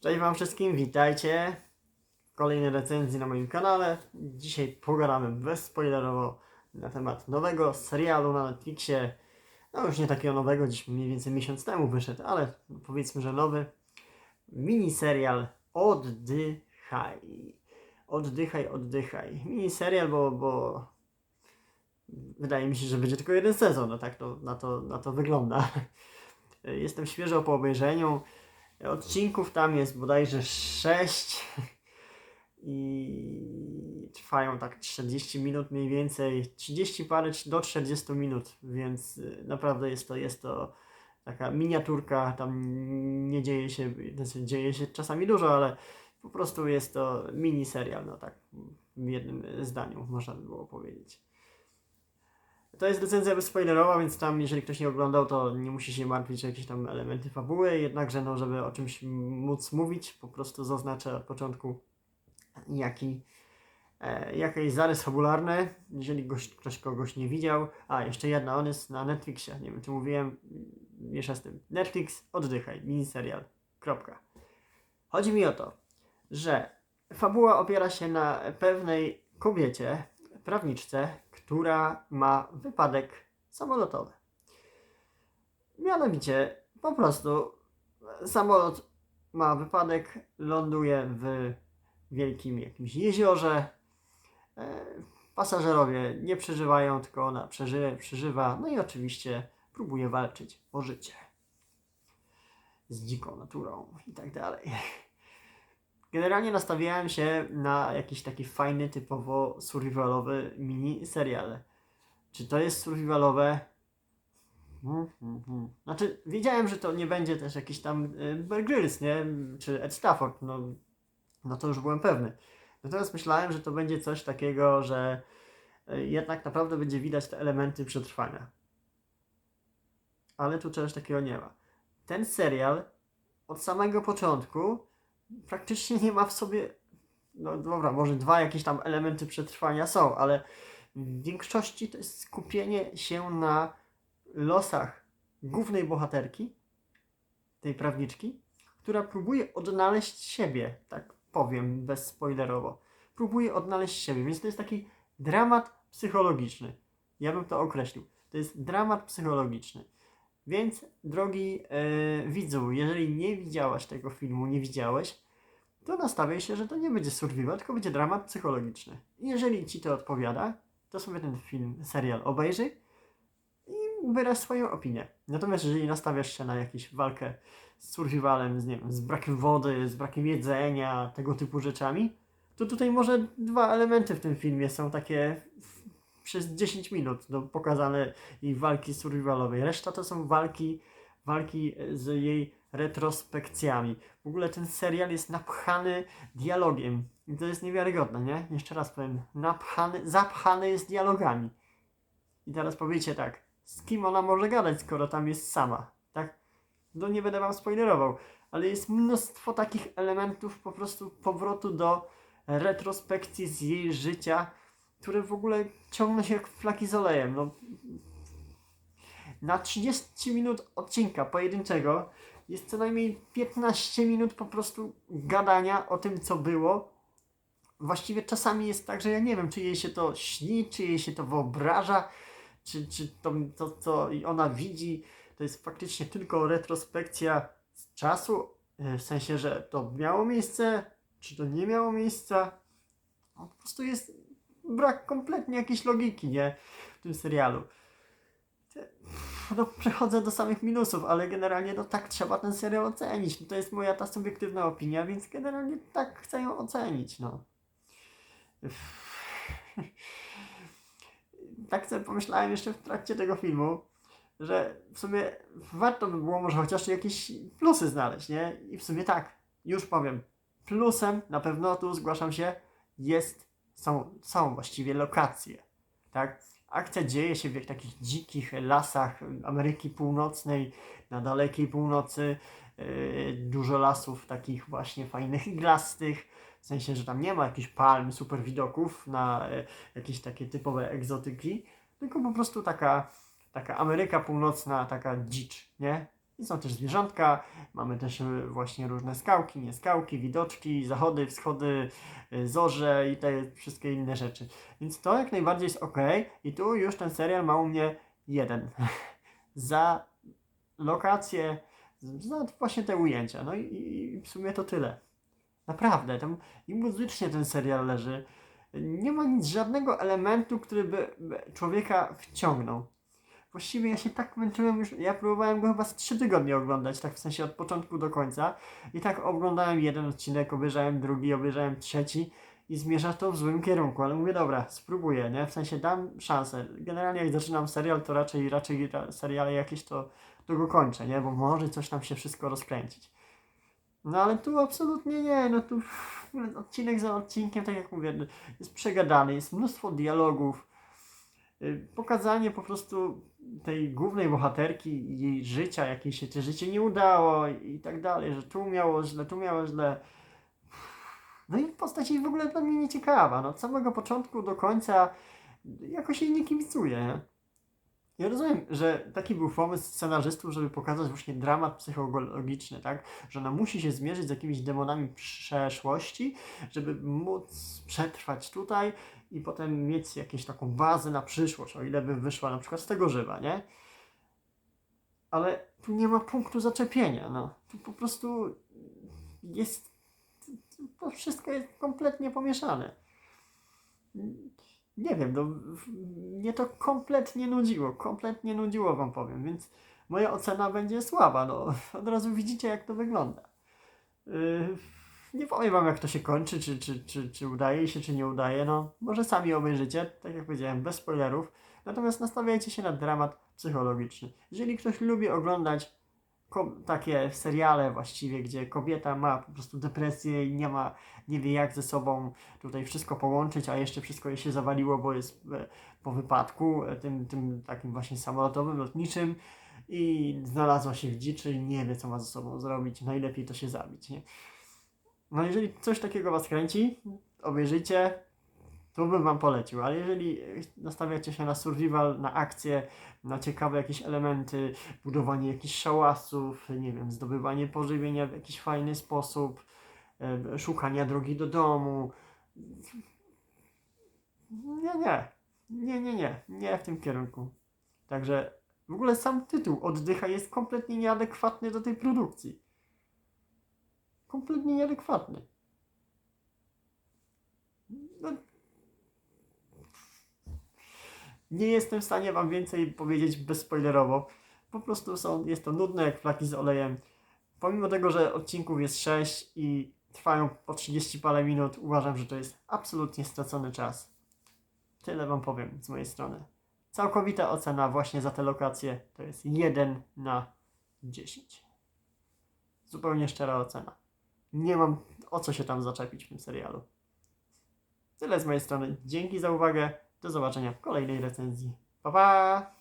Cześć Wam wszystkim, witajcie w kolejnej recenzji na moim kanale. Dzisiaj pogadamy bezspoilerowo na temat nowego serialu na Netflixie. No już nie takiego nowego, gdzieś mniej więcej miesiąc temu wyszedł, ale powiedzmy, że nowy. Miniserial Oddychaj. Oddychaj, oddychaj. Miniserial, bo, bo wydaje mi się, że będzie tylko jeden sezon, no tak to, na, to, na to wygląda. Jestem świeżo po obejrzeniu. Odcinków tam jest bodajże 6 i trwają tak 40 minut mniej więcej, 30 parę do 40 minut, więc y, naprawdę jest to, jest to taka miniaturka, tam nie dzieje się, znaczy dzieje się czasami dużo, ale po prostu jest to mini serial, no tak w jednym zdaniu można by było powiedzieć. To jest recenzja bezspoilerowa, więc tam, jeżeli ktoś nie oglądał, to nie musi się martwić o jakieś tam elementy fabuły, jednakże, no, żeby o czymś móc mówić, po prostu zaznaczę od początku, jaki, e, jakiś zarys fabularny, jeżeli goś, ktoś kogoś nie widział. A, jeszcze jedna, on jest na Netflixie, nie wiem, czy mówiłem, miesza z tym. Netflix, oddychaj, miniserial, kropka. Chodzi mi o to, że fabuła opiera się na pewnej kobiecie, prawniczce, która ma wypadek samolotowy. Mianowicie, po prostu samolot ma wypadek, ląduje w wielkim jakimś jeziorze. E, Pasażerowie nie przeżywają, tylko ona przeżyje, przeżywa, no i oczywiście próbuje walczyć o życie z dziką naturą i tak dalej. Generalnie nastawiałem się na jakiś taki fajny, typowo survivalowy mini serial. Czy to jest survivalowe? Hmm, hmm, hmm. Znaczy, wiedziałem, że to nie będzie też jakiś tam y, Bear nie? Czy Ed Stafford, no, no to już byłem pewny. Natomiast myślałem, że to będzie coś takiego, że y, jednak naprawdę będzie widać te elementy przetrwania. Ale tu czegoś takiego nie ma. Ten serial od samego początku praktycznie nie ma w sobie. No dobra, może dwa jakieś tam elementy przetrwania są, ale w większości to jest skupienie się na losach głównej bohaterki, tej prawniczki, która próbuje odnaleźć siebie, tak powiem bezspoilerowo. Próbuje odnaleźć siebie, więc to jest taki dramat psychologiczny. Ja bym to określił. To jest dramat psychologiczny. Więc, drogi e, widzu, jeżeli nie widziałaś tego filmu, nie widziałeś, to nastawiaj się, że to nie będzie survival, tylko będzie dramat psychologiczny. I jeżeli ci to odpowiada, to sobie ten film, serial obejrzyj i wyraź swoją opinię. Natomiast jeżeli nastawiasz się na jakąś walkę z survivalem, z, nie wiem, z brakiem wody, z brakiem jedzenia, tego typu rzeczami, to tutaj może dwa elementy w tym filmie są takie przez 10 minut no, pokazane i walki survivalowej. Reszta to są walki, walki z jej retrospekcjami. W ogóle ten serial jest napchany dialogiem. I to jest niewiarygodne, nie? Jeszcze raz powiem. Napchany, zapchany jest dialogami. I teraz powiecie tak, z kim ona może gadać, skoro tam jest sama, tak? No nie będę wam spoilerował, ale jest mnóstwo takich elementów po prostu powrotu do retrospekcji z jej życia, które w ogóle ciągną się jak flaki z olejem. No, na 30 minut odcinka pojedynczego jest co najmniej 15 minut po prostu gadania o tym, co było. Właściwie czasami jest tak, że ja nie wiem, czy jej się to śni, czy jej się to wyobraża, czy, czy to, to, co ona widzi, to jest faktycznie tylko retrospekcja z czasu, e, w sensie, że to miało miejsce, czy to nie miało miejsca. No, po prostu jest brak kompletnie jakiejś logiki, nie? W tym serialu no, przechodzę do samych minusów, ale generalnie no tak trzeba ten serial ocenić. No, to jest moja ta subiektywna opinia, więc generalnie tak chcę ją ocenić, no. tak sobie pomyślałem jeszcze w trakcie tego filmu, że w sumie warto by było może chociaż jakieś plusy znaleźć, nie? I w sumie tak, już powiem. Plusem, na pewno tu zgłaszam się, jest, są, są właściwie lokacje, tak? Akcja dzieje się w takich dzikich lasach Ameryki Północnej, na dalekiej północy. Yy, dużo lasów takich właśnie fajnych iglastych. W sensie, że tam nie ma jakichś palm, super widoków na yy, jakieś takie typowe egzotyki, tylko po prostu taka, taka Ameryka Północna, taka dzicz, nie? I są też zwierzątka, mamy też y, właśnie różne skałki, nie skałki, widoczki, zachody, wschody, y, zorze i te wszystkie inne rzeczy. Więc to jak najbardziej jest ok. I tu już ten serial ma u mnie jeden. za lokacje, za właśnie te ujęcia. No i, i w sumie to tyle. Naprawdę, tam i muzycznie ten serial leży. Nie ma nic, żadnego elementu, który by człowieka wciągnął. Właściwie ja się tak męczyłem już, ja próbowałem go chyba z trzy tygodnie oglądać, tak w sensie od początku do końca. I tak oglądałem jeden odcinek, obejrzałem drugi, obejrzałem trzeci i zmierza to w złym kierunku, ale mówię, dobra, spróbuję, nie? W sensie dam szansę. Generalnie jak zaczynam serial, to raczej, raczej ra- seriale jakieś to, to go kończę, nie? Bo może coś tam się wszystko rozkręcić. No ale tu absolutnie nie, no tu odcinek za odcinkiem, tak jak mówię, jest przegadany, jest mnóstwo dialogów, pokazanie po prostu tej głównej bohaterki jej życia, jakiej się to życie nie udało i, tak dalej, że tu miało źle, tu miało źle. No i postać jej w ogóle dla mnie nieciekawa, no od samego początku do końca jakoś jej nie kibicuję, nie? Ja rozumiem, że taki był pomysł scenarzystów, żeby pokazać właśnie dramat psychologiczny, tak? Że ona musi się zmierzyć z jakimiś demonami przeszłości, żeby móc przetrwać tutaj i potem mieć jakąś taką bazę na przyszłość, o ile by wyszła na przykład z tego żywa, nie? Ale tu nie ma punktu zaczepienia, no. Tu po prostu jest... To wszystko jest kompletnie pomieszane nie wiem, no, mnie to kompletnie nudziło, kompletnie nudziło wam powiem, więc moja ocena będzie słaba, no od razu widzicie jak to wygląda. Yy, nie powiem wam jak to się kończy, czy, czy, czy, czy udaje się, czy nie udaje, no może sami obejrzycie, tak jak powiedziałem, bez spoilerów, natomiast nastawiajcie się na dramat psychologiczny. Jeżeli ktoś lubi oglądać takie seriale właściwie, gdzie kobieta ma po prostu depresję i nie ma, nie wie jak ze sobą tutaj wszystko połączyć, a jeszcze wszystko jej się zawaliło, bo jest e, po wypadku, e, tym, tym takim właśnie samolotowym, lotniczym i znalazła się w dziczy i nie wie co ma ze sobą zrobić, najlepiej to się zabić, nie? No jeżeli coś takiego Was kręci, obejrzyjcie, to bym Wam polecił, ale jeżeli nastawiacie się na survival, na akcję, na ciekawe jakieś elementy, budowanie jakichś szałasów, nie wiem, zdobywanie pożywienia w jakiś fajny sposób, szukania drogi do domu. Nie, nie, nie, nie, nie, nie w tym kierunku. Także w ogóle sam tytuł Oddycha jest kompletnie nieadekwatny do tej produkcji. Kompletnie nieadekwatny. No, nie jestem w stanie Wam więcej powiedzieć bezspoilerowo. Po prostu są, jest to nudne jak flaki z olejem. Pomimo tego, że odcinków jest 6 i trwają po 30 parę minut, uważam, że to jest absolutnie stracony czas. Tyle Wam powiem z mojej strony. Całkowita ocena właśnie za te lokacje to jest 1 na 10. Zupełnie szczera ocena. Nie mam o co się tam zaczepić w tym serialu. Tyle z mojej strony. Dzięki za uwagę. Do zobaczenia w kolejnej recenzji. Pa pa!